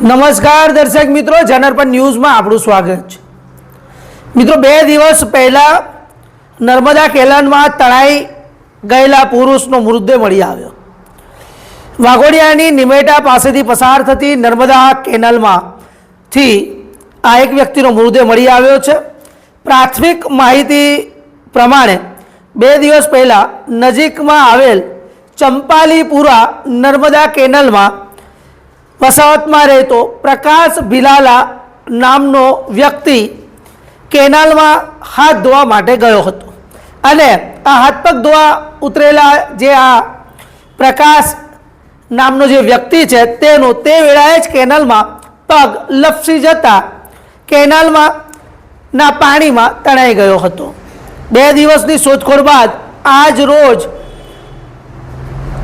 નમસ્કાર દર્શક મિત્રો જનરપન ન્યૂઝમાં આપણું સ્વાગત છે. મિત્રો, બે દિવસ પહેલાં નર્મદા કેલાનમાં તણાઈ ગયેલા પુરુષનો મૃતદેહ મળી આવ્યો. વાઘોડિયાની નિમેટા પાસેથી પસાર થતી નર્મદા કેનાલમાંથી આ એક વ્યક્તિનો મૃતદેહ મળી આવ્યો છે. પ્રાથમિક માહિતી પ્રમાણે બે દિવસ પહેલાં નજીકમાં આવેલ ચંપાલીપુરા નર્મદા કેનલમાં વસાહતમાં રહેતો પ્રકાશ ભિલાલા નામનો વ્યક્તિ કેનાલમાં હાથ ધોવા માટે ગયો હતો. અને આ હાથ પગ ધોવા ઉતરેલા જે આ પ્રકાશ નામનો જે વ્યક્તિ છે તેનો તે વેળાએ જ કેનાલમાં પગ લપસી જતા કેનાલમાં ના પાણીમાં તણાઈ ગયો હતો. બે દિવસની શોધખોળ બાદ આજ રોજ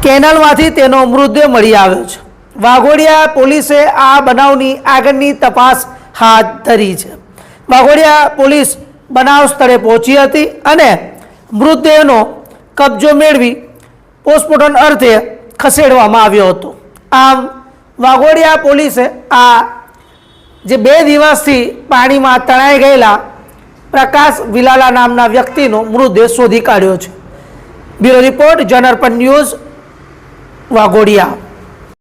કેનાલમાંથી તેનો મૃતદેહ મળી આવ્યો છે. વાઘોડિયા પોલીસે આ બનાવની આગળની તપાસ હાથ ધરી છે. વાઘોડિયા પોલીસ બનાવ સ્થળે પહોંચી હતી અને મૃતદેહનો કબજો મેળવી પોસ્ટમોર્ટમ અર્થે ખસેડવામાં આવ્યો હતો. આમ, વાઘોડિયા પોલીસે આ જે બે દિવસથી પાણીમાં તણાઈ ગયેલા પ્રકાશ વિલાલા નામના વ્યક્તિનો મૃતદેહ શોધી કાઢ્યો છે. બ્યુરો રિપોર્ટ જનરપન ન્યૂઝ, વાઘોડિયા.